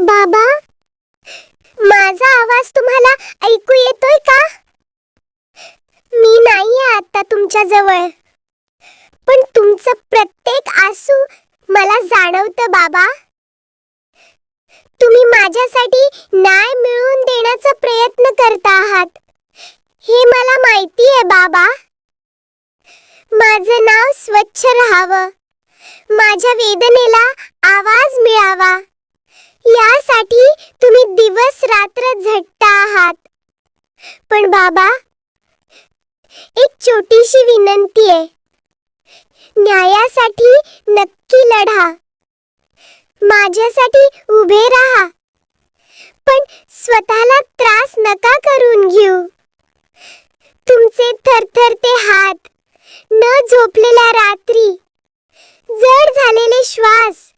बाबा माझा आवाज तुम्हाला ऐकू येतोय का? मी नाहीये आता तुमच्या जवळ. पण तुमचं प्रत्येक आसू मला जाणवतं बाबा. तुम्ही माझ्यासाठी न्याय मिळवून देण्याचा प्रयत्न करता आहात. हे मला माहिती आहे बाबा. माझं नाव स्वच्छ राहावं. माझ्या वेदनेला आवाज मिळावा. यासाठी तुम्ही दिवस रात्र झटता आहात. पण बाबा एक छोटीशी विनंती आहे. न्यायासाठी नक्की लढा. माझ्यासाठी उभे राहा. पण स्वतःला त्रास नका करून घेऊ. तुमचे थरथरते हात न झोपलेल्या रात्री जड झालेले श्वास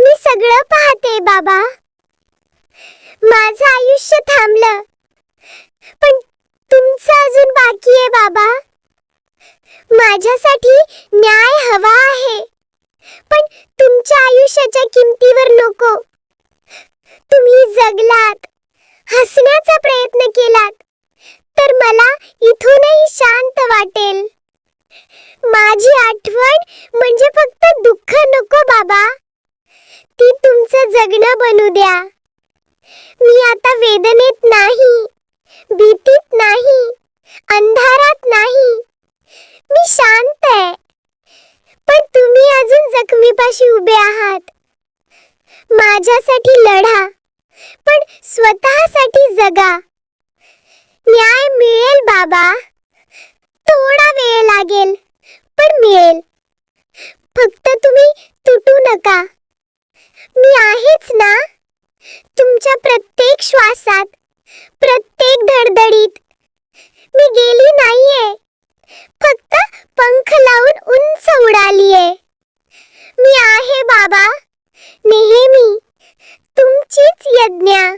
मी सगळं पाहते बाबा. माझं आयुष्य थांबलं. पण तुमचं अजून बाकी आहे बाबा. माझ्यासाठी न्याय हवा आहे. पण तुमच्या आयुष्याच्या किमतीवर नको. तुम्ही जगलात हसण्याचा प्रयत्न केलात तर मला इथूनही शांत वाटेल. माझी आठवण म्हणजे फक्त दुःख नको बाबा. तुमचं जगणं बनू द्या. मी आता वेदनेत नाही भीतीत नाही अंधारात नाही. मी शांत आहे. पण तुम्ही अजून जखमीपाशी उभे आहात. माझ्यासाठी लढा पण स्वतःसाठी जगा. न्याय मिळेल बाबा. थोडा वेळ लागेल पण मिळेल फक्त तुम्ही तुटू नका मी आहेच ना तुमच्या प्रत्येक श्वासात. प्रत्येक धडधडीत मी गेली नाहीये. फक्त पंख लावून उंच उडालीये. मी आहे बाबा. नेहमी तुमचीच यज्ञा.